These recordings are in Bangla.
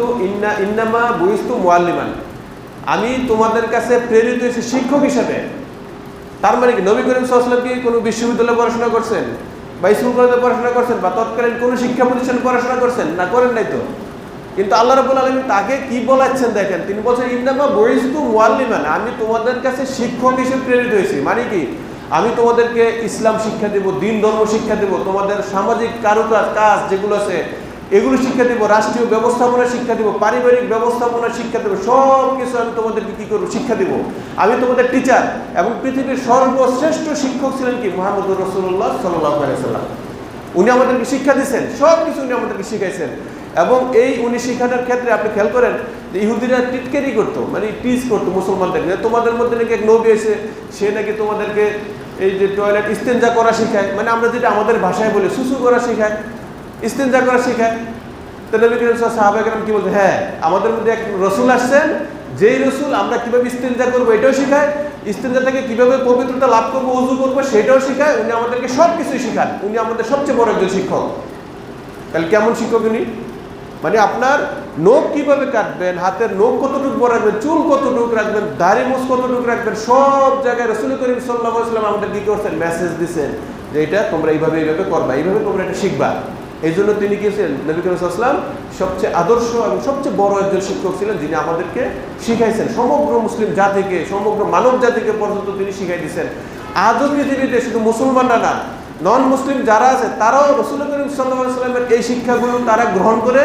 বুইস্তু ইন্না, ইন্নামা বুইস্তু মোয়াল্লিমান আমি তোমাদের কাছে প্রেরিত হয়েছি শিক্ষক হিসাবে। তার মানে কি, নবী করিম সাল্লাম কি কোনো বিশ্ববিদ্যালয়ে পড়াশোনা করছেন? বা স্কুল কলেজে পড়াশোনা করছেন? বা তৎকালীন কোনো শিক্ষা প্রতিষ্ঠানে পড়াশোনা করছেন? না করেন নাই তো? কিন্তু আল্লাহ রাবুল আলমী তাকে কি বলাচ্ছেন দেখেন? তিনি বলছেন ইন্দামা বইস্তু মোয়াল্লিমান আমি তোমাদের কাছে শিক্ষক হিসেবে প্রেরিত হয়েছি। মানে কি? আমি তোমাদেরকে ইসলাম শিক্ষা দেব, দিন ধর্ম শিক্ষা দেব, তোমাদের সামাজিক কারুকাজ, কাজ যেগুলো আছে এগুলো শিক্ষা দেবো, রাষ্ট্রীয় ব্যবস্থাপনা শিক্ষা দেবো, পারিবারিক ব্যবস্থাপনা শিক্ষা দেবো সব কিছু আমি তোমাদেরকে কি করব, শিক্ষা দেবো। আমি তোমাদের টিচার এবং পৃথিবীর সর্বশ্রেষ্ঠ শিক্ষক ছিলেন কি? মোহাম্মদ রসুল্লাহ সাল্লাহ সাল্লাম উনি আমাদেরকে শিক্ষা দিয়েছেন সব কিছু উনি আমাদেরকে শিখাইছেন। এবং এই উনি শিখানোর ক্ষেত্রে আপনি খেয়াল করেন যে ইহুদিরা টিটকেরি করতো মানে টিজ করতো মুসলমানদেরকে তোমাদের মধ্যে নাকি এক নবী এসে, সে নাকি তোমাদেরকে এই যে টয়লেট ইস্তেঞ্জা করা শেখায়। মানে আমরা যেটা আমাদের ভাষায় বলি, সুসু করা শেখায়, ইস্তেঞ্জা করা শেখায়। কি বলছে? হ্যাঁ আমাদের মধ্যে এক রসুল আসছেন, যেই রসুল আমরা কীভাবে ইস্তেঞ্জা করব এটাও শেখায় ইস্তেঞ্জা থেকে কীভাবে পবিত্রতা লাভ করব উজু করব সেটাও শেখায়, উনি আমাদেরকে সব কিছুই শেখান, উনি আমাদের সবচেয়ে বড় একজন শিক্ষক। তাহলে কেমন শিক্ষক উনি? মানে আপনার নখ কীভাবে কাটবেন, হাতের নখ কতটুকু বড় রাখবেন, চুল কতটুকু রাখবেন, দাড়ি মুছ কতটুকু রাখবেন, সব জায়গায় রসুল করিম সাল্লাহ আমাদের কি করছেন? মেসেজ দিচ্ছেন যে এটা তোমরা এইভাবে এইভাবে করবা, এইভাবে তোমরা এটা শিখবা। এই জন্য তিনি গিয়েছেন নবী করিম সাল্লাম সবচেয়ে আদর্শ এবং সবচেয়ে বড় একজন শিক্ষক ছিলেন যিনি আমাদেরকে শিখাইছেন। সমগ্র মুসলিম জাতিকে, সমগ্র মানব জাতিকে পর্যন্ত তিনি শিখাই দিয়েছেন আজও পৃথিবীতে শুধু মুসলমানরা না নন মুসলিম যারা আছে, তারাও রসুল করিম সাল্লাহ সাল্লামের এই শিক্ষাগুলো তারা গ্রহণ করে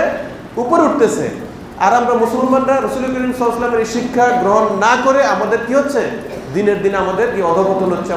উপরে উঠতেছে। আর আমরা মুসলমানরা রসুল করিম সাল্লামের এই শিক্ষা গ্রহণ না করে আমাদের কি হচ্ছে? দিনের দিন আমাদের কি অধপতন হচ্ছে।